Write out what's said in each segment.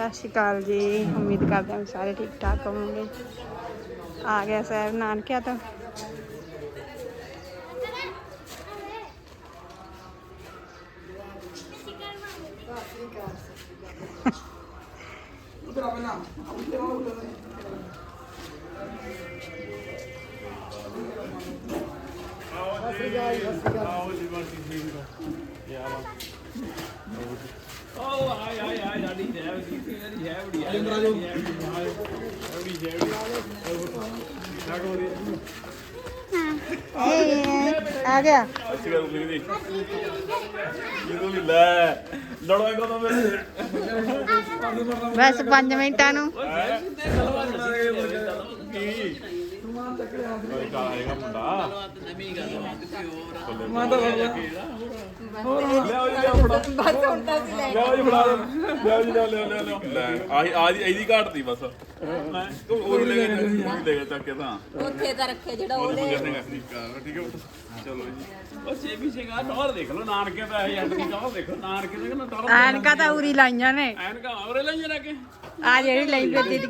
ਸਤਿ ਸ਼੍ਰੀ ਅਕਾਲ ਜੀ। ਉਮੀਦ ਕਰਦੇ ਹਾਂ ਸਾਰੇ ਠੀਕ ਠਾਕ ਹੋਵੋਗੇ। ਆ ਗਿਆ ਸਾਹਿਬ ਨਾਨਕਿਆ ਤੋਂ। ਆ ਆ ਗਿਆ। ਅੱਛੀ ਗੱਲ ਨਹੀਂ ਦੀ ਜਦੋਂ ਵੀ ਲੈ ਲੜੋਏ ਕਦੋਂ ਮੇਰੇ ਬਸ 5 ਮਿੰਟਾਂ ਨੂੰ। ਕੀ ਕੋਈ ਕਾਹੇਗਾ ਮੁੰਡਾ। ਮੈਂ ਤਾਂ ਲਿਆਓ ਜੀ ਲਿਆਓ ਫੜਾ। ਲਿਆਓ ਜੀ ਫੜਾ ਲਿਆਓ ਜੀ ਲਿਆਓ ਲਿਆਓ ਲਿਆਓ ਲਿਆਓ ਲੈ ਆਹੀ ਆਹੀ ਇਹਦੀ ਘਾਟ ਦੀ ਬਸ। ਮੈਂ ਉਹ ਲੈ ਕੇ ਲੈ ਕੇ ਚੱਕ ਕੇ ਤਾਂ। ਉੱਥੇ ਤਾਂ ਰੱਖੇ ਜਿਹੜਾ ਉਹ ਆ ਜੀ। ਉਹ ਛੇ ਛੇ ਗਾ ਟੌਰ ਦੇਖ ਲਓ ਨਾਨਕੇ ਦਾ ਇਹ ਅੱਡ ਦੀ ਟੌਰ ਦੇਖੋ ਨਾਨਕੇ ਦਾ ਕਿੰਨਾ ਟੌਰ ਐਨਕਾਂ ਤਾਂ ਉਰੀ ਲਾਈਆਂ ਨੇ। ਐਨਕਾ ਔਰੇ ਲੈ ਜਰਾ ਕੇ। ਆ ਜਿਹੜੀ ਲਈ ਫਿਰਦੀ ਦੀ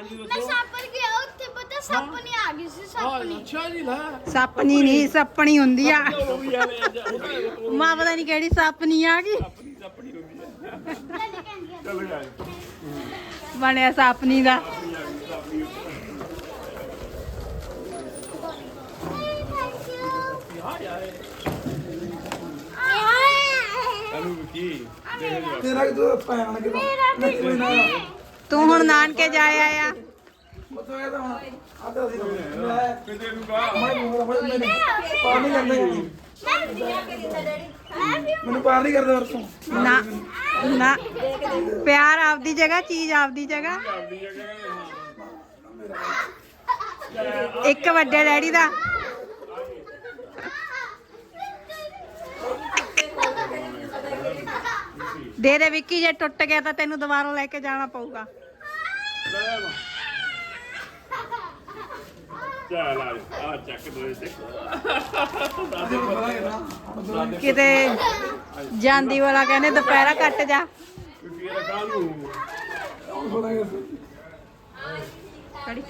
ਗਿਫਟ ਹਾਂਜੀ ਮੈਂ ਦੱਸੋ। ਸਾਪਰ ਗਿਆ ਉੱਥੇ ਪਤਾ ਸੱਪ ਨਹੀਂ ਆ ਗਈ ਸੀ ਹਾਂ ਸੱਪ ਨਹੀਂ ਅੱਛਾ ਜੀ ਲੈ। ਸੱਪਣੀ ਨਹੀਂ ਸੱਪਣੀ ਹੁੰਦੀ ਆ। ਉਹ ਵੀ ਯਾਰ ਇਹ ਉਹ ਮਾਂ ਪਤਾ ਨਹੀਂ ਕਿਹੜੀ ਸੱਪਣੀ ਆ ਗਈ। ਆਪਣੀ ਆਪਣੀ ਹੁੰਦੀ ਹੈ ਚਲੋ ਯਾਰ ਬਣਿਆ ਸੱਪਣੀ ਦਾ। ਤੈਨੂੰ ਕੀ? ਦੇਖ ਲਿਆ ਤੇਰਾ ਕਿ ਤੂੰ। ਪੈਣ ਕਿ ਮੈਂ ਕੋਈ ਨਾ ਤੂੰ ਹੁਣ ਨਾਨਕੇ ਜਾਇਆ ਆ। ਮਤਲਬ ਇਹ ਤਾਂ ਹੁਣ ਆਦਾ ਸੀ ਮੈਂ ਕਿਤੇ ਨੂੰ ਕਾ ਮੈਂ ਮੈਂ ਮੈਂ ਪਾਰ ਨਹੀਂ ਕਰਦਾ ਮੈਨੂੰ ਪਾਰ ਨਹੀਂ ਕਰਦਾ ਵਰਤੋਂ ਨਾ ਨਾ। ਪਿਆਰ ਆਪਦੀ ਜਗ੍ਹਾ ਚੀਜ਼ ਆਪਦੀ ਜਗ੍ਹਾ। ਇੱਕ ਵੱਡੇ ਡੈਡੀ ਦਾ। ਦੇ ਦੇ ਵਿੱਕੀ ਜੇ ਟੁੱਟ ਗਿਆ ਤਾਂ ਤੈਨੂੰ ਦੁਬਾਰਾ ਲੈ ਕੇ ਜਾਣਾ ਪਊਗਾ। ਚੱਲ ਆ ਆ ਚੱਕ ਦੋ ਚੱਕ ਪਤਾ ਕਿੰਨਾ ਕਿਤੇ ਜਾਂਦੀ ਵਾਲਾ ਕਹਿੰਦੇ ਦੁਪਹਿਰਾ ਕੱਟ ਜਾ। ਕਿਉਂਕਿ ਇਹ ਕਾਹਨੂੰ ਪਤਾ ਕਿ ਖੜੀ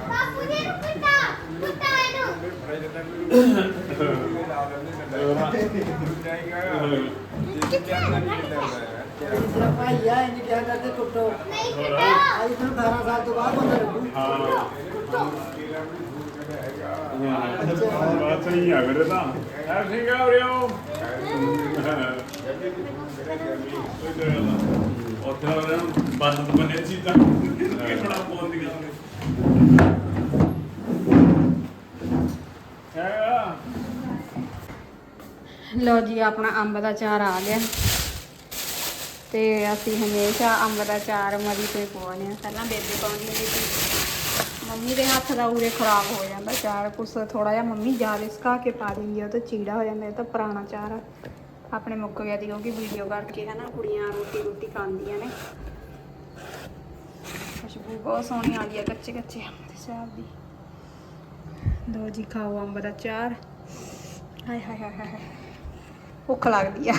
ਬਾਪੂ ਜੀ ਕੁੱਤਾ ਕੁੱਤਾ ਇਹਨੂੰ ਤੇਰਾ ਭਾਈ ਆ, ਇਹਨੇ ਕਿਹਾ ਕਰਦੇ ਟੁੱਟੋ। ਨਹੀਂ ਕੁੱਤਾ ਅੱਜ ਤੁਹਾਨੂੰ 18 ਸਾਲ ਤੋਂ ਬਾਅਦ ਪਤਾ ਲੱਗੂ। ਹਾਂ ਬਾਤ ਸਹੀ ਆ ਮੇਰੇ ਤਾਂ ਐ ਠੀਕ ਆ ਉਰਿਓ ਉੱਥੇ ਵਾਲਿਆਂ ਨੂੰ ਬੰਦ ਬਣੇ ਸੀ ਤਾਂ ਕਿਹੜਾ ਫੋਨ ਦੀ ਗੱਲ ਲੋ ਜੀ, ਆਪਣਾ ਅੰਬ ਦਾ ਚਾਰ ਆ ਗਿਆ। ਤੇ ਅਸੀਂ ਹਮੇਸ਼ਾ ਅੰਬ ਦਾ ਚਾਰ ਮਰੀ ਤੋਂ ਪਾਉਂਦੇ ਹਾਂ। ਪਹਿਲਾਂ ਬੇਬੇ ਪਾਉਂਦੀ ਹੁੰਦੀ ਸੀ। ਮੰਮੀ ਦੇ ਹੱਥ ਦਾ ਉਰੇ ਖਰਾਬ ਹੋ ਜਾਂਦਾ ਚਾਰ ਕੁਛ ਥੋੜਾ ਜਿਹਾ ਮੰਮੀ ਜ਼ਿਆਦਾ ਸਕਾ ਕੇ ਪਾ ਦਿੰਦੀ ਆ, ਉਹ ਤਾਂ ਚੀੜਾ ਹੋ ਜਾਂਦਾ, ਇਹ ਤਾਂ ਪੁਰਾਣਾ ਚਾਰ ਆ। ਆਪਣੇ ਮੁੱਕ ਗਿਆ ਦੀ ਕਿਉਂਕਿ ਵੀਡੀਓ ਕਰਕੇ ਹਨਾ ਕੁੜੀਆਂ ਰੋਟੀ ਰੋਟੀ ਖਾਂਦੀਆਂ ਨੇ। ਖੁਸ਼ਬੂ ਬਹੁਤ ਸੋਹਣੀ ਆਉਂਦੀ ਆ, ਕੱਚੇ ਕੱਚੇ ਅੰਬ ਦੇ ਚਾਰ ਦੀ। ਲੋ ਜੀ, ਖਾਓ ਅੰਬ ਦਾ ਚਾਰ ਹਾਏ ਹਾਏ ਹਾਏ ਹਾਏ। ਭੁੱਖ ਲੱਗਦੀ ਆ।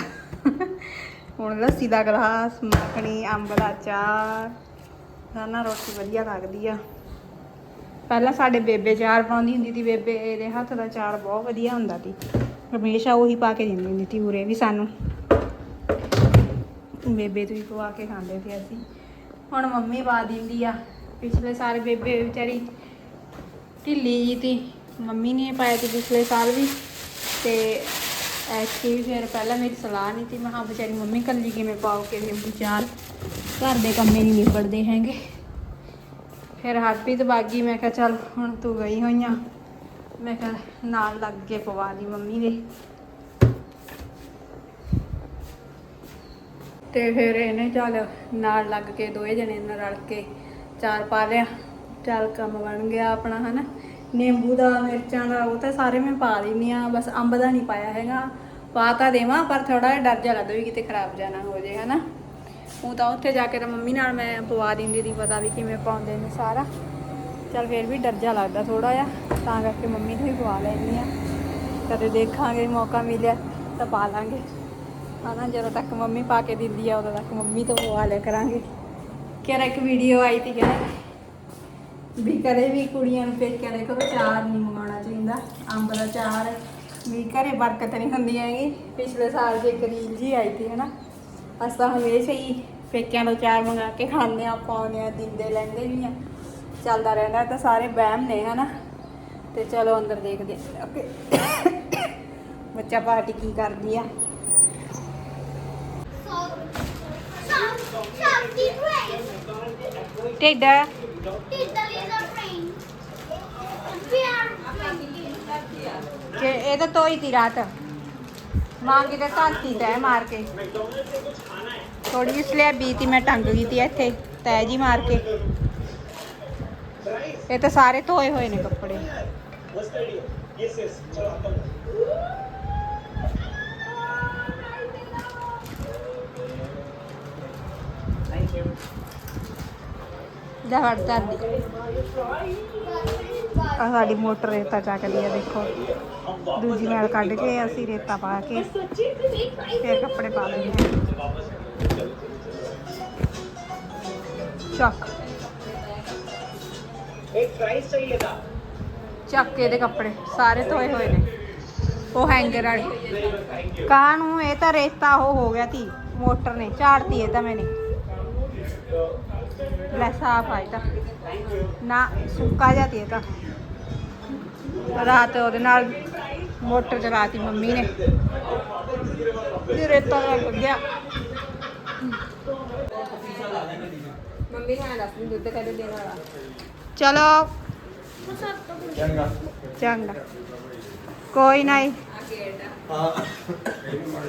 ਹੁਣ ਲੱਸੀ ਦਾ ਗਲਾਸ, ਮੱਖਣੀ, ਅੰਬ ਦਾ ਚਾਰ ਨਾ ਰੋਟੀ ਵਧੀਆ ਲੱਗਦੀ ਆ। ਪਹਿਲਾਂ ਸਾਡੇ ਬੇਬੇ ਚਾਰ ਪਾਉਂਦੀ ਹੁੰਦੀ ਸੀ, ਬੇਬੇ ਇਹਦੇ ਹੱਥ ਦਾ ਚਾਰ ਬਹੁਤ ਵਧੀਆ ਹੁੰਦਾ ਸੀ। ਹਮੇਸ਼ਾ ਉਹੀ ਪਾ ਕੇ ਦਿੰਦੀ ਹੁੰਦੀ ਸੀ ਉਰੇ ਵੀ ਸਾਨੂੰ। ਬੇਬੇ ਤੋਂ ਹੀ ਪਵਾ ਕੇ ਖਾਂਦੇ ਸੀ ਅਸੀਂ। ਹੁਣ ਮੰਮੀ ਪਾ ਦਿੰਦੀ ਆ। ਪਿਛਲੇ ਸਾਲ ਬੇਬੇ ਵਿਚਾਰੀ ਢਿੱਲੀ ਜੀ ਤੀ ਮੰਮੀ ਨੇ ਪਾਇਆ ਸੀ ਪਿਛਲੇ ਸਾਲ ਵੀ। ਤੇ ਐਤਕੀ ਫਿਰ ਪਹਿਲਾਂ ਮੇਰੀ ਸਲਾਹ ਨਹੀਂ ਸੀ, ਮੈਂ ਹਾਂ ਵਿਚਾਰੀ ਮੰਮੀ ਕੱਲੀ ਕਿਵੇਂ ਪਾਓ ਕੇ ਨਿੰਬੂ ਚਾਰ। ਘਰ ਦੇ ਕੰਮੇ ਨਹੀਂ ਨਿਬੜਦੇ ਹੈਗੇ। ਫਿਰ ਹਰਪ੍ਰੀਤ ਬਾਗੀ, ਮੈਂ ਕਿਹਾ ਚੱਲ ਹੁਣ ਤੂੰ ਗਈ ਹੋਈਆਂ ਮੈਂ ਕਿਹਾ ਨਾਲ ਲੱਗ ਕੇ ਪਵਾ ਲਈ ਮੰਮੀ ਦੇ। ਤੇ ਫਿਰ ਇਹਨੇ ਚੱਲ ਨਾਲ ਲੱਗ ਕੇ ਦੋਏ ਜਣੇ ਨਾਲ ਰਲ ਕੇ ਚਾਰ ਪਾ ਲਿਆ। ਚੱਲ ਕੰਮ ਬਣ ਗਿਆ ਆਪਣਾ, ਹਨਾ? ਨਿੰਬੂ ਦਾ ਮਿਰਚਾਂ ਦਾ ਉਹ ਤਾਂ ਸਾਰੇ ਮੈਂ ਪਾ ਦਿੰਦੀ ਆ ਬਸ ਅੰਬ ਦਾ ਨਹੀਂ ਪਾਇਆ ਹੈਗਾ। ਪਾ ਤਾਂ ਦੇਵਾਂ, ਪਰ ਥੋੜਾ ਜਿਹਾ ਡਰ ਜਿਹਾ ਲੱਗਦਾ ਵੀ ਕਿਤੇ ਖਰਾਬ ਜਾਣਾ ਹੋ ਜੇ, ਹਨਾ। ਉਹ ਤਾਂ ਉੱਥੇ ਜਾ ਕੇ ਤਾਂ ਮੰਮੀ ਨਾਲ ਮੈਂ ਪਵਾ ਦਿੰਦੀ ਦੀ, ਪਤਾ ਵੀ ਕਿਵੇਂ ਪਾਉਂਦੇ ਨੇ ਸਾਰਾ। ਚੱਲ ਫਿਰ ਵੀ ਡਰ ਜਿਹਾ ਲੱਗਦਾ ਥੋੜਾ ਜਿਹਾ, ਤਾਂ ਕਰਕੇ ਮੰਮੀ ਤੋਂ ਹੀ ਪਵਾ ਲੈਂਦੀ ਆ ਕਦੇ ਦੇਖਾਂਗੇ, ਮੌਕਾ ਮਿਲਿਆ ਤਾਂ ਪਾ ਲਾਂਗੇ। ਹਨਾ, ਜਦੋਂ ਤੱਕ ਮੰਮੀ ਪਾ ਕੇ ਦਿੰਦੀ ਆ, ਉਦੋਂ ਤੱਕ ਮੰਮੀ ਤੋਂ ਪਵਾ ਲਿਆ ਕਰਾਂਗੇ। ਕਿਹੜਾ ਇੱਕ ਵੀਡੀਓ ਆਈ ਤੀ ਕਹਿੰਦਾ ਵੀ ਕਦੇ ਵੀ ਕੁੜੀਆਂ ਨੂੰ ਪੇਕਿਆਂ ਦੇ ਕੋਲ ਚਾਰ ਨਹੀਂ ਮੰਗਾਉਣਾ ਚਾਹੀਦਾ, ਅੰਬ ਦਾ ਚਾਰ ਵੀ ਘਰੇ ਬਰਕਤ ਨਹੀਂ ਹੁੰਦੀ ਹੈਗੀ। ਪਿਛਲੇ ਸਾਲ ਜੇ ਇੱਕ ਜੀ ਆਈ ਤੀ ਹਨਾ, ਅਸੀਂ ਤਾਂ ਹਮੇਸ਼ਾ ਹੀ ਪੇਕਿਆਂ ਤੋਂ ਚਾਰ ਮੰਗਾ ਕੇ ਖਾਂਦੇ ਆ ਪਾਉਂਦੇ ਆ ਦਿੰਦੇ ਲੈਂਦੇ ਵੀ ਆ ਚੱਲਦਾ ਰਹਿੰਦਾ ਤਾਂ ਸਾਰੇ ਵਹਿਮ ਨੇ, ਹਨਾ। ਤੇ ਚਲੋ ਅੰਦਰ ਦੇਖਦੇ ਓਕੇ। ਬੱਚਾ ਪਾਰਟੀ ਕੀ ਕਰਦੀ ਆ? Some, some deep rain. ਢਿੱਡ Tiddle ਕਿ ਇਹ ਤਾਂ ਤੋਈ ਤੀ ਰਾਤ। ਮਾਂ ਕਿਤੇ ਧਾਤੀ ਤੈ ਮਾਰ ਕੇ। ਥੋੜੀ ਜਿਹੀ ਸਲੇਬੀ ਤੀ ਮੈਂ ਟੰਗ ਗਈ ਤੀ ਇੱਥੇ ਤੈ ਜੀ ਮਾਰ ਕੇ। ਇਹ ਤਾਂ ਸਾਰੇ ਧੋਏ ਹੋਏ ਨੇ ਕੱਪੜੇ। ਜਾ ਵੜ ਜਾਂਦੀ ਆ ਸਾਡੀ ਮੋਟਰ ਰੇਤਾ ਚੱਕਦੀ ਆ, ਦੇਖੋ। ਦੂਜੀ ਨਾਲ ਕੱਢ ਕੇ ਅਸੀਂ ਰੇਤਾ ਪਾ ਕੇ ਫਿਰ ਕੱਪੜੇ ਪਾ ਲੈਂਦੇ ਹਾਂ ਚੱਕ। ਚੱਕ ਕੇ ਇਹਦੇ ਕੱਪੜੇ, ਸਾਰੇ ਧੋਏ ਹੋਏ ਨੇ। ਉਹ ਹੈਂਗਰ ਵਾਲੇ। ਕਾਹ ਨੂੰ ਇਹ ਤਾਂ ਰੇਤਾ ਉਹ ਹੋ ਗਿਆ ਤੀ ਮੋਟਰ ਨੇ, ਝਾੜਤੀ ਇਹ ਤਾਂ ਮੈਨੇ। ਲੈ ਸਾਫ਼ ਆਈ ਤਾਂ। ਨਾ ਸੁੱਕਾ ਜਾਤੀ ਇਹ ਤਾਂ। ਰਾਤ ਉਹਦੇ ਨਾਲ ਮੋਟਰ ਚਲਾਤੀ ਮੰਮੀ ਨੇ। ਤੇ ਰੇਤਾ ਲੱਗ ਗਿਆ। ਮੰਮੀ ਨੇ ਦੱਸ ਦਿਨ ਦੁੱਧ ਕਦੇ ਦੇਣ ਚਲੋ। ਚੰਗਾ। ਚੰਗਾ। ਕੋਈ ਨਹੀਂ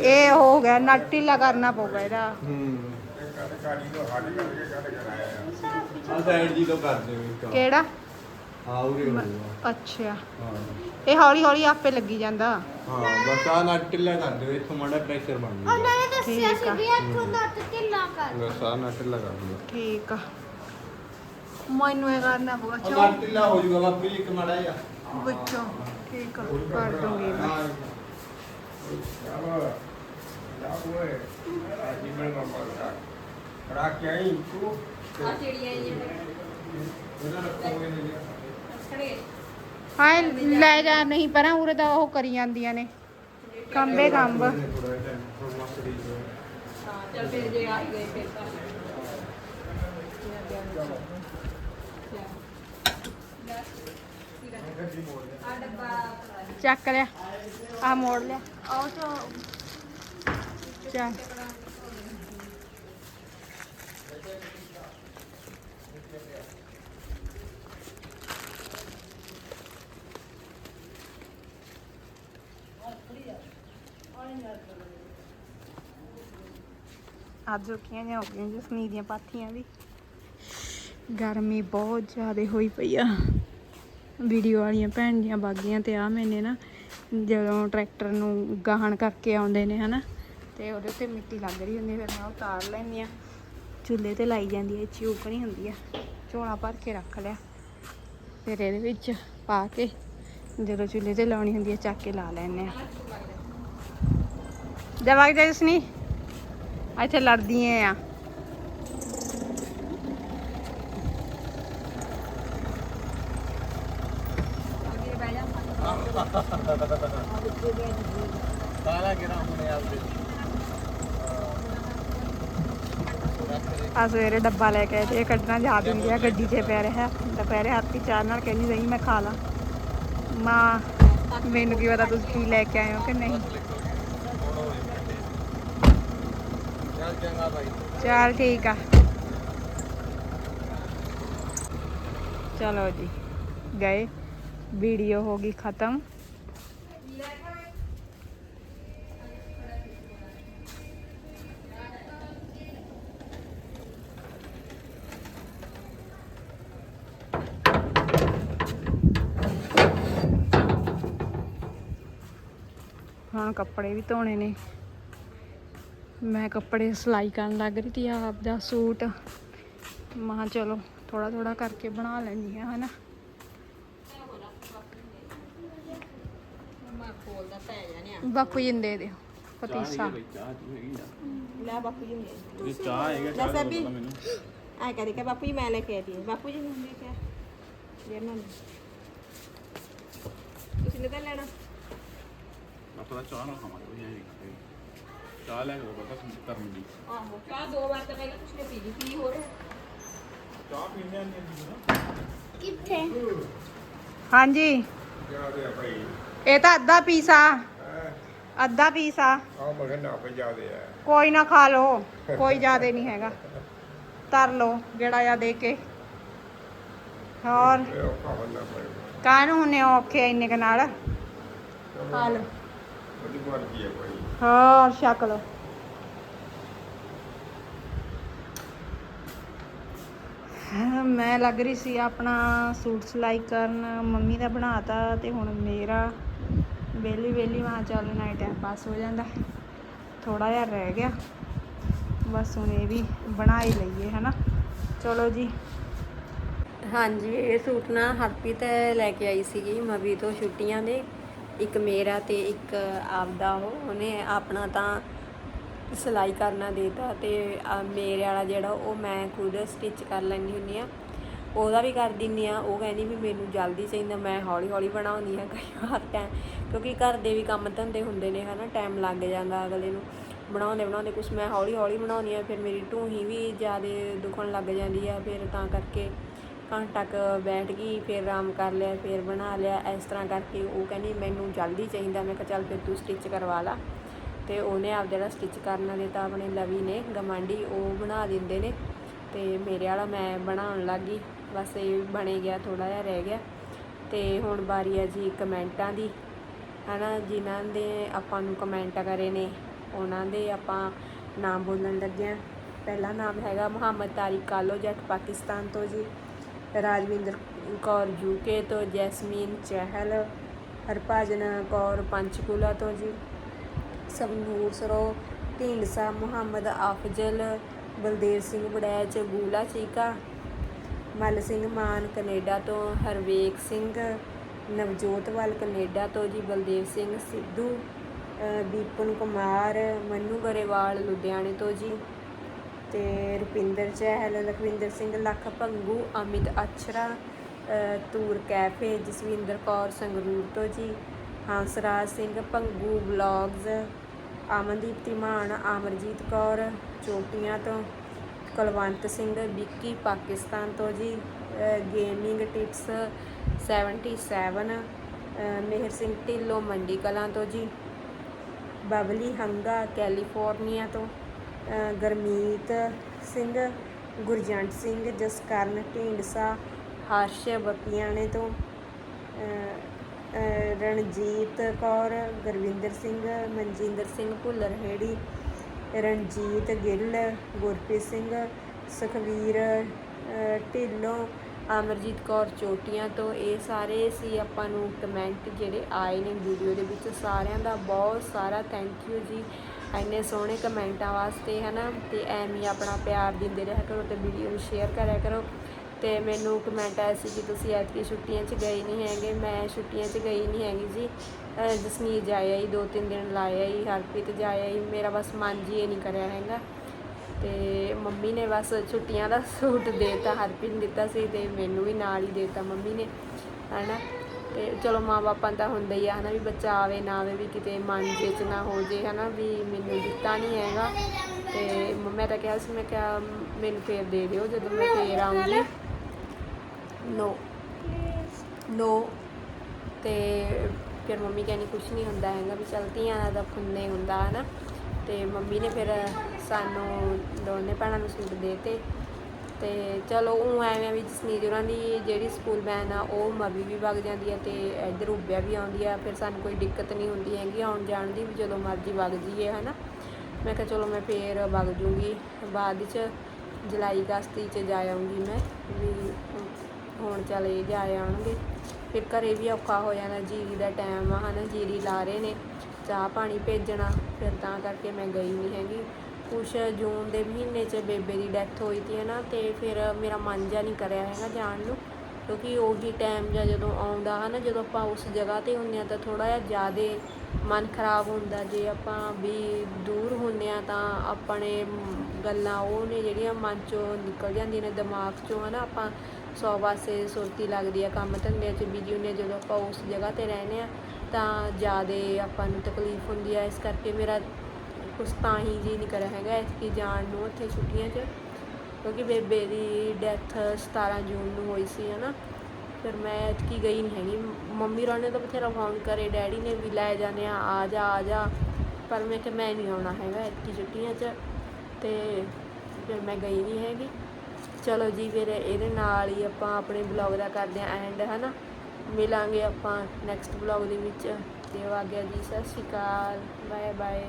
ਇਹ ਹੋ ਗਿਆ ਨਟ ਢਿੱਲਾ ਕਰਨਾ ਪਊਗਾ ਇਹਦਾ। ਹੂੰ। ਆ। ਸਾਈਡ ਜੀ ਤੋਂ ਕਰ ਦੇ ਵੀ ਕਿਹੜਾ? ਹਾਂ ਉਰੇ ਹੋਊਗਾ। ਅੱਛਾ। ਹਾਂ। ਇਹ ਹੌਲੀ ਹੌਲੀ ਆਪੇ ਲੱਗੀ ਜਾਂਦਾ। ਹਾਂ ਬਸ ਆ ਨਟ ਢਿੱਲਾ ਕਰ ਦਿਓ ਇੱਥੋਂ ਮਾੜਾ ਪ੍ਰੈਸ਼ਰ ਬਣ ਉਹਨਾਂ ਜੂਗਾ ਨੇ ਦੱਸਿਆ ਠੀਕ ਸੀ ਆ। ਵੀ ਇੱਥੋਂ ਨੱਟ ਢਿੱਲਾ ਕਰ ਬਸ ਆ ਨਟ ਢਿੱਲਾ ਕਰ ਦਿਓ। ਠੀਕ ਆ। ਮੈਨੂੰ ਇਹ ਕਰਨਾ ਪਊਗਾ ਚੋ ਨਟ ਢਿੱਲਾ ਹੋ ਜੂਗਾ ਬਾਪੀ ਇੱਕ ਮਾੜਾ ਜਿਹਾ। ਵਿੱਚੋਂ। ਠੀਕ ਆ ਕਰ ਦੂੰਗੀ ਮੈਂ। ਹਾਂ। ਹਾਂ ਲੈ ਜਾ ਨਹੀਂ ਪਰਾਂ ਉਰੇ ਤਾਂ ਉਹ ਕਰੀ ਜਾਂਦੀਆਂ ਨੇ। ਕੰਬੇ ਕੰਬ। ਚੱਲ ਫਿਰ ਜੇ ਆ ਗਏ ਫਿਰ ਤਾਂ। ਚੱਕ ਲਿਆ। ਆ ਮੋੜ ਲਿਆ। ਆਓ ਚੋ ਚੱਲ। ਅੱਜ ਰੁਕੀਆਂ ਜਾਂ ਹੋ ਗਈਆਂ ਜਸਨੀ ਦੀਆਂ ਪਾਥੀਆਂ ਵੀ। ਗਰਮੀ ਬਹੁਤ ਜ਼ਿਆਦਾ ਹੋਈ ਪਈ ਆ। ਵੀਡੀਓ ਵਾਲੀਆਂ ਭੈਣ ਦੀਆਂ ਬਾਗੀਆਂ ਤੇ ਆ ਮੈਨੇ ਨਾ ਜਦੋਂ ਟਰੈਕਟਰ ਨੂੰ ਗਾਹਣ ਕਰਕੇ ਆਉਂਦੇ ਨੇ ਹਨਾ। ਤੇ ਉਹਦੇ ਉੱਤੇ ਮਿੱਟੀ ਲੱਗ ਰਹੀ ਹੁੰਦੀ ਆ, ਫਿਰ ਮੈਂ ਉਤਾਰ ਲੈਂਦੀ ਆ। ਚੁੱਲ੍ਹੇ ਤੇ ਲਾਈ ਜਾਂਦੀ ਹੈ ਚੂਕਣੀ ਹੁੰਦੀ ਆ। ਝੋਲਾ ਭਰ ਕੇ ਰੱਖ ਲਿਆ। ਫਿਰ ਇਹਦੇ ਵਿੱਚ ਪਾ ਕੇ ਜਦੋਂ ਚੁੱਲ੍ਹੇ ਤੇ ਲਾਉਣੀ ਹੁੰਦੀ ਹੈ ਚੱਕ ਕੇ ਲਾ ਲੈਂਦੇ ਆ। ਜਵਾਕ ਜਸਨੀ। ਇੱਥੇ ਲੜਦੀਆਂ ਆ। ਆ ਸਵੇਰੇ ਡੱਬਾ ਲੈ ਕੇ ਆਏ ਤੇ ਇਹ ਕੱਢਣਾ ਯਾਦ ਨਹੀਂ ਰਿਹਾ, ਗੱਡੀ 'ਚ ਪੈ ਰਿਹਾ, ਦੁਪਹਿਰੇ ਹੱਥੀ ਚਾਹ ਨਾਲ ਕਹਿੰਦੀ ਨਹੀਂ ਮੈਂ ਖਾ ਲਾਂ। ਮਾਂ, ਮੈਨੂੰ ਕੀ ਪਤਾ ਤੁਸੀਂ ਕੀ ਲੈ ਕੇ ਆਏ ਹੋ ਕਿ ਨਹੀਂ। ਚੱਲ ਚਲ ਠੀਕ ਆ। ਚਲੋ ਜੀ, ਗਏ। ਵੀਡੀਓ ਹੋ ਗਈ ਖਤਮ। ਹੁਣ ਕੱਪੜੇ ਵੀ ਧੋਣੇ ਨੇ। ਮੈਂ ਕੱਪੜੇ ਸਿਲਾਈ ਕਰਨ ਲੱਗ ਰਹੀ ਤੀ ਆਪ ਦਾ ਸੂਟ। ਮਾਂ ਚਲੋ ਥੋੜਾ ਥੋੜਾ ਕਰਕੇ ਬਣਾ ਲੈਂਦੀ ਆ ਹਨਾ। ਬਾਪੂ ਜੀ ਨੂੰ ਦੇ ਦਿਓ ਪਤੀਸਾ ਲੈ ਬਾਪੂ ਜੀ ਨੂੰ ਇਹ ਚਾਹ ਹੈਗਾ ਚਾਹ ਪਤਾ ਮੈਨੂੰ। ਆ ਕਰੀ ਕਿ ਬਾਪੂ ਜੀ ਮੈਂ ਲੈ ਕੇ ਆਈ ਸੀ ਬਾਪੂ ਜੀ ਨੂੰ ਲੈ ਕੇ ਆ। ਜੇ ਨਾ। ਤੁਸੀਂ ਨੇ ਤਾਂ ਲੈਣਾ। ਆਪਾਂ ਚਾਹ ਨਾਲ ਖਾਵਾਂਗੇ ਚਾਹ ਲੈ ਕੇ ਬਤਾ ਕਰਨ ਦੀ ਆਹੋ ਚਾਹ ਦੋ ਵਾਰ ਤਾਂ ਪਹਿਲਾਂ ਕੁਛ ਨੇ ਪੀ ਲਈ ਕੀ ਹੋ ਰਿਹਾ ਚਾਹ ਪੀਣੇ ਨਹੀਂ ਆਂਦੀ ਨਾ ਕਿੱਥੇ? ਹਾਂਜੀ। ਇਹ ਤਾਂ ਅੱਧਾ ਪੀਸਾ ਅੱਧਾ ਪੀਸਾ ਆ। ਮਗਰ ਨਾ ਆ। ਕੋਈ ਨਾ ਖਾ ਲੋ ਕੋਈ ਜ਼ਿਆਦੇ ਨਹੀਂ ਹੈਗਾ। ਤਰ ਲੋ ਜਿਹੜਾ ਆ ਦੇ ਕੇ। ਹੋਰ? ਇਹ ਔਖਾ ਪਏ ਕਾਹਨੂੰ ਹੁੰਨੇ ਔਖੇ ਇੰਨੇ ਕੁ ਨਾਲ? ਖਾ ਲੋ ਬੜੀ ਮਰਜ਼ੀ ਹੈ ਭਾਈ। ਹੋਰ ਛਕ ਮੈਂ ਲੱਗ ਰਹੀ ਸੀ ਆਪਣਾ ਸੂਟ ਸਿਲਾਈ ਕਰਨ, ਮੰਮੀ ਦਾ ਬਣਾਤਾ ਤੇ ਹੁਣ ਮੇਰਾ ਵੇਲੀ ਵੇਲੀ ਮਾਂ ਚੱਲ ਨਾਈਟ ਟਾਈਮ ਪਾਸ ਹੋ ਜਾਂਦਾ। ਥੋੜਾ ਜਿਹਾ ਰਹਿ ਗਿਆ। ਬਸ ਹੁਣ ਇਹ ਵੀ ਬਣਾ ਹੀ ਲਈਏ, ਹਨਾ। ਚਲੋ ਜੀ। ਹਾਂਜੀ, ਇਹ ਸੂਟ ਨਾ ਹਰਪ੍ਰੀਤ ਲੈ ਕੇ ਆਈ ਸੀਗੀ, ਮਵੀ ਤੋਂ ਛੁੱਟੀਆਂ ਦੇ। ਇੱਕ ਮੇਰਾ ਅਤੇ ਇੱਕ ਆਪਦਾ ਉਹ, ਉਹਨੇ ਆਪਣਾ ਤਾਂ ਸਿਲਾਈ ਕਰਨਾ ਦੇਤਾ ਤੇ ਆ ਮੇਰੇ ਵਾਲਾ ਜਿਹੜਾ ਉਹ ਮੈਂ ਖੁਦ ਸਟਿਚ ਕਰ ਲੈਂਦੀ ਹੁੰਦੀ ਆ ਉਹਦਾ ਵੀ ਕਰ ਦਿੰਦੀ ਆ ਉਹ ਕਹਿੰਦੀ ਵੀ ਮੈਨੂੰ ਜਲਦੀ ਚਾਹੀਦਾ ਮੈਂ ਹੌਲੀ ਹੌਲੀ ਬਣਾਉਂਦੀ ਆ ਕਈ ਵਾਰ ਟਾਈਮ ਕਿਉਂਕਿ ਘਰ ਦੇ ਵੀ ਕੰਮ ਧੰਦੇ ਹੁੰਦੇ ਨੇ, ਹਨਾ ਟਾਈਮ ਲੱਗ ਜਾਂਦਾ ਅਗਲੇ ਨੂੰ। ਬਣਾਉਂਦੇ ਬਣਾਉਂਦੇ ਕੁਛ ਮੈਂ ਹੌਲੀ ਹੌਲੀ ਬਣਾਉਂਦੀ ਆ ਫਿਰ ਮੇਰੀ ਢੂਹੀ ਵੀ ਜ਼ਿਆਦਾ ਦੁਖਣ ਲੱਗ ਜਾਂਦੀ ਆ, ਫਿਰ ਤਾਂ ਕਰਕੇ ਘੰਟਾ ਕੁ ਬੈਠ ਗਈ, ਫਿਰ ਆਰਾਮ ਕਰ ਲਿਆ, ਫਿਰ ਬਣਾ ਲਿਆ। ਇਸ ਤਰ੍ਹਾਂ ਕਰਕੇ ਉਹ ਕਹਿੰਦੀ, ਮੈਨੂੰ ਜਲਦੀ ਚਾਹੀਦਾ। ਮੈਂ ਕਿਹਾ, ਚੱਲ ਫਿਰ ਤੂੰ ਸਟਿਚ ਕਰਵਾ ਲਾ। ਤੇ ਉਹਨੇ ਆਪ ਜਿਹੜਾ ਸਟਿਚ ਕਰਨ ਤਾਂ ਆਪਣੇ ਲਵੀ ਨੇ, ਗਮਾਂਡੀ, ਉਹ ਬਣਾ ਦਿੰਦੇ ਨੇ। ਤੇ ਮੇਰੇ ਵਾਲਾ ਮੈਂ ਬਣਾਉਣ ਲੱਗੀ ਬਸ ਇਹ ਬਣੇ ਗਿਆ ਥੋੜਾ ਜਿਹਾ ਰਹਿ ਗਿਆ। ਤੇ ਹੁਣ ਵਾਰੀ ਆ ਜੀ ਕਮੈਂਟਾਂ ਦੀ। ਹਨਾ, ਜਿਨ੍ਹਾਂ ਦੇ ਆਪਾਂ ਨੂੰ ਕਮੈਂਟ ਕਰੇ ਨੇ, ਉਹਨਾਂ ਦੇ ਆਪਾਂ ਨਾਮ ਬੋਲਣ ਲੱਗੇ ਹਾਂ ਪਹਿਲਾ ਨਾਮ ਹੈਗਾ ਮੁਹੰਮਦ ਤਾਰਿਕ ਕਾਲੋ ਜੱਟ ਪਾਕਿਸਤਾਨ ਤੋਂ ਜੀ। ਰਾਜਵਿੰਦਰ ਕੌਰ ਯੂਕੇ ਤੋਂ, ਜੈਸਮੀਨ ਚਹਿਲ, ਹਰਭਜਨ ਕੌਰ ਪੰਚਕੂਲਾ ਤੋਂ ਜੀ ਸਵਨੂਰ ਸਰੋ, ਢੀਂਡਸਾ ਮੁਹੰਮਦ ਆਫਜ਼ਲ, ਬਲਦੇਵ ਸਿੰਘ ਵੜੈਚ, ਗੂਲਾ ਚੀਕਾ, ਮੱਲ ਸਿੰਘ ਮਾਨ ਕੈਨੇਡਾ ਤੋਂ, ਹਰਵੇਕ ਸਿੰਘ, ਨਵਜੋਤ ਨਵਜੋਤਵਾਲ ਕੈਨੇਡਾ ਤੋਂ ਜੀ, ਬਲਦੇਵ ਸਿੰਘ ਸਿੱਧੂ ਦੀਪਨ ਕੁਮਾਰ, ਮਨੂ ਗਰੇਵਾਲ ਲੁਧਿਆਣੇ ਤੋਂ ਜੀ। ਤੇ ਰੁਪਿੰਦਰ ਚਹਿਲ ਲਖਵਿੰਦਰ ਸਿੰਘ ਲੱਖ ਭੰਗੂ ਅਮਿਤ ਅਛਰਾ ਅ, ਤੂਰ ਕੈਫੇ ਜਸਵਿੰਦਰ ਕੌਰ ਸੰਗਰੂਰ ਤੋਂ ਜੀ ਹੰਸਰਾਜ ਸਿੰਘ ਭੰਗੂ ਵਲੌਗਸ ਅਮਨਦੀਪ ਧੀਮਾਨ ਅਮਰਜੀਤ ਕੌਰ ਚੋਟੀਆਂ ਤੋਂ ਕੁਲਵੰਤ ਸਿੰਘ ਵਿੱਕੀ ਪਾਕਿਸਤਾਨ ਤੋਂ ਜੀ ਗੇਮਿੰਗ ਟਿਪਸ 77 ਅ, ਮਿਹਰ ਸਿੰਘ ਢਿੱਲੋਂ ਮੰਡੀ ਕਲਾਂ ਤੋਂ ਜੀ ਬਬਲੀ ਹੰਗਾ ਕੈਲੀਫੋਰਨੀਆ ਤੋਂ। ਗਰਮੀਤ ਸਿੰਘ, ਗੁਰਜੰਟ ਸਿੰਘ, ਜਸਕਰਨ, ਢੀਂਡਸਾ, ਹਰਸ਼ ਬਪੀਆਣੇ ਤੋਂ ਰਣਜੀਤ ਕੌਰ, ਗੁਰਵਿੰਦਰ ਸਿੰਘ, ਮਨਜਿੰਦਰ ਸਿੰਘ ਭੁੱਲਰ ਹੇੜੀ ਰਣਜੀਤ ਗਿੱਲ, ਗੁਰਪ੍ਰੀਤ ਸਿੰਘ, ਸੁਖਵੀਰ ਢਿੱਲੋਂ, ਅਮਰਜੀਤ ਕੌਰ ਚੋਟੀਆਂ ਤੋਂ ਇਹ ਸਾਰੇ ਸੀ ਆਪਾਂ ਨੂੰ ਕਮੈਂਟ ਜਿਹੜੇ ਆਏ ਨੇ ਵੀਡੀਓ ਦੇ ਵਿੱਚ ਸਾਰਿਆਂ ਦਾ ਬਹੁਤ ਸਾਰਾ ਥੈਂਕ ਯੂ ਜੀ। ਇੰਨੇ ਸੋਹਣੇ ਕਮੈਂਟਾਂ ਵਾਸਤੇ, ਹਨਾ? ਤੇ ਐਵੇਂ ਹੀ ਆਪਣਾ ਪਿਆਰ ਦਿੰਦੇ ਰਿਹਾ ਕਰੋ ਤੇ ਵੀਡੀਓ ਨੂੰ ਸ਼ੇਅਰ ਕਰਿਆ ਕਰੋ। ਤੇ ਮੈਨੂੰ ਕਮੈਂਟ ਆਇਆ ਸੀ ਕਿ ਤੁਸੀਂ ਐਤਕੀ ਛੁੱਟੀਆਂ 'ਚ ਗਏ ਨਹੀਂ ਹੈਗੇ। ਮੈਂ ਛੁੱਟੀਆਂ 'ਚ ਗਈ ਨਹੀਂ ਹੈਗੀ ਜੀ। ਜਸਮੀਰ ਜਾਇਆ ਹੀ ਦੋ ਤਿੰਨ ਦਿਨ ਲਾਇਆ ਹੀ ਹਰਪ੍ਰੀਤ ਜਾਇਆ ਹੀ ਮੇਰਾ ਬਸ ਮਨ ਜੀ ਇਹ ਨਹੀਂ ਕਰਿਆ ਹੈਗਾ। ਤੇ ਮੰਮੀ ਨੇ ਬਸ ਛੁੱਟੀਆਂ ਦਾ ਸੂਟ ਦੇਤਾ, ਹਰਪ੍ਰੀਤ ਦਿੱਤਾ ਸੀ ਤੇ ਮੈਨੂੰ ਵੀ ਨਾਲ ਹੀ ਦੇਤਾ ਮੰਮੀ ਨੇ, ਹਨਾ? ਤੇ ਚਲੋ ਮਾਂ ਬਾਪਾਂ ਦਾ ਹੁੰਦਾ ਹੀ ਆ, ਹਨਾ ਵੀ ਬੱਚਾ ਆਵੇ, ਨਾ ਆਵੇ ਵੀ ਕਿਤੇ ਮਨ ਜੇ ਚ ਨਾ ਹੋ ਜੇ, ਹਨਾ ਵੀ ਮੈਨੂੰ ਦਿੱਤਾ ਨਹੀਂ ਹੈਗਾ। ਤੇ ਮੰਮਾ ਤਾਂ ਕਿਹਾ ਸੀ, ਮੈਂ ਕਿਹਾ ਮੈਨੂੰ ਫੇਰ ਦੇ ਦਿਓ ਜਦੋਂ ਮੈਂ ਫੇਰ ਆਉਂਗੀ ਨੋ ਨੋ ਤੇ ਫਿਰ ਮੰਮੀ ਕਹਿੰਦੀ ਕੁਛ ਨਹੀਂ ਹੁੰਦਾ ਹੈਗਾ ਵੀ ਚੱਲ ਧੀਆਂ ਦਾ ਪੁੰਨੇ ਹੁੰਦਾ, ਹਨਾ। ਤੇ ਮੰਮੀ ਨੇ ਫਿਰ ਸਾਨੂੰ ਦੋਨੇ ਭੈਣਾਂ ਨੂੰ ਸੂਟ ਦੇਤੇ ਤੇ ਚਲੋ ਉਹ ਐਵੇਂ ਵੀ ਜਸਨੀਤ ਉਹਨਾਂ ਦੀ ਜਿਹੜੀ ਸਕੂਲ ਵੈਨ ਆ, ਉਹ ਮਵੀ ਵੀ ਵਗ ਜਾਂਦੀ ਆ ਤੇ ਇੱਧਰ ਉੱਬਿਆ ਵੀ ਆਉਂਦੀ ਆ, ਫਿਰ ਸਾਨੂੰ ਕੋਈ ਦਿੱਕਤ ਨਹੀਂ ਹੁੰਦੀ ਹੈਗੀ, ਆਉਣ ਜਾਣ ਦੀ ਵੀ ਜਦੋਂ ਮਰਜ਼ੀ ਵਗ ਜਾਈਏ, ਹਨਾ। ਮੈਂ ਕਿਹਾ ਚਲੋ ਮੈਂ ਫੇਰ ਵਗ ਜੂੰਗੀ, ਬਾਅਦ 'ਚ ਜੁਲਾਈ ਅਗਸਤ 'ਚ ਜਾ ਆਉਂਗੀ ਮੈਂ, ਵੀ ਹੁਣ ਚਲੇ ਜਾ ਆਉਣਗੇ। ਫਿਰ ਘਰੇ ਵੀ ਔਖਾ ਹੋ ਜਾਣਾ, ਜੀਰੀ ਦਾ ਟਾਈਮ ਆ, ਹਨਾ, ਜੀਰੀ ਲਾ ਰਹੇ ਨੇ, ਚਾਹ ਪਾਣੀ ਭੇਜਣਾ, ਫਿਰ ਤਾਂ ਕਰਕੇ ਮੈਂ ਗਈ ਨਹੀਂ ਹੈਗੀ। ਕੁਛ ਜੂਨ ਦੇ ਮਹੀਨੇ 'ਚ ਬੇਬੇ ਦੀ ਡੈਥ ਹੋਈ ਤੀ ਹੈ ਨਾ ਤੇ ਫਿਰ ਮੇਰਾ ਮਨ ਜਾ ਨਹੀਂ ਕਰਿਆ ਹੈਗਾ ਜਾਣ ਨੂੰ, ਕਿਉਂਕਿ ਉਹੀ ਟਾਈਮ ਜਾਂ ਜਦੋਂ ਆਉਂਦਾ ਹੈ ਨਾ ਜਦੋਂ ਆਪਾਂ ਉਸ ਜਗ੍ਹਾ ਤੇ ਹੁੰਦੇ ਆ ਤਾਂ ਥੋੜਾ ਜਿਹਾ ਜ਼ਿਆਦੇ ਮਨ ਖਰਾਬ ਹੁੰਦਾ, ਜੇ ਆਪਾਂ ਵੀ ਦੂਰ ਹੁੰਦੇ ਆ ਤਾਂ ਆਪਣੇ ਗੱਲਾਂ ਉਹ ਨੇ ਜਿਹੜੀਆਂ ਮਨ ਚੋਂ ਨਿਕਲ ਜਾਂਦੀਆਂ ਨੇ, ਦਿਮਾਗ ਚੋਂ ਹੈ ਨਾ ਆਪਾਂ ਸੌ ਪਾਸੇ ਸੁਰਤੀ ਲੱਗਦੀ ਆ ਕੰਮ ਧੰਦਿਆਂ 'ਚ ਬਿਜ਼ੀ ਹੁੰਦੇ ਹਾਂ, ਜਦੋਂ ਆਪਾਂ ਉਸ ਜਗ੍ਹਾ ਤੇ ਰਹਿੰਦੇ ਆ ਤਾਂ ਜ਼ਿਆਦੇ ਆਪਾਂ ਨੂੰ ਤਕਲੀਫ ਹੁੰਦੀ ਆ, ਇਸ ਕਰਕੇ ਮੇਰਾ ਕੁਛ ਤਾਂ ਹੀ ਜੀ ਨਹੀਂ ਕਰਿਆ ਹੈਗਾ ਕਿ ਜਾਣ ਨੂੰ ਉੱਥੇ ਛੁੱਟੀਆਂ 'ਚ, ਕਿਉਂਕਿ ਬੇਬੇ ਦੀ ਡੈਥ 17 ਜੂਨ ਨੂੰ ਹੋਈ ਸੀ, ਹਨਾ। ਫਿਰ ਮੈਂ ਐਤਕੀ ਗਈ ਨਹੀਂ ਹੈਗੀ। ਮੰਮੀ ਰੋਣੇ ਤਾਂ ਬਥੇਰਾ ਫੋਨ ਕਰੇ, ਡੈਡੀ ਨੇ ਵੀ ਲੈ ਜਾਂਦੇ ਆ ਆ ਜਾ ਆ ਜਾ। ਪਰ ਮੈਂ ਕਿ ਮੈਂ ਨਹੀਂ ਆਉਣਾ ਹੈਗਾ ਐਤਕੀ ਛੁੱਟੀਆਂ 'ਚ, ਤੇ ਫਿਰ ਮੈਂ ਗਈ ਨਹੀਂ ਹੈਗੀ। ਚਲੋ ਜੀ, ਫਿਰ ਇਹਦੇ ਨਾਲ ਹੀ ਆਪਾਂ ਆਪਣੇ ਬਲੌਗ ਦਾ ਕਰਦੇ ਆ ਐਂਡ ਹਨਾ। ਮਿਲਾਂਗੇ ਆਪਾਂ ਨੈਕਸਟ ਬਲੌਗ ਦੇ ਵਿੱਚ। ਤੇ ਉਹ ਆ ਗਿਆ ਜੀ, ਸਤਿ ਸ਼੍ਰੀ ਅਕਾਲ। Bye bye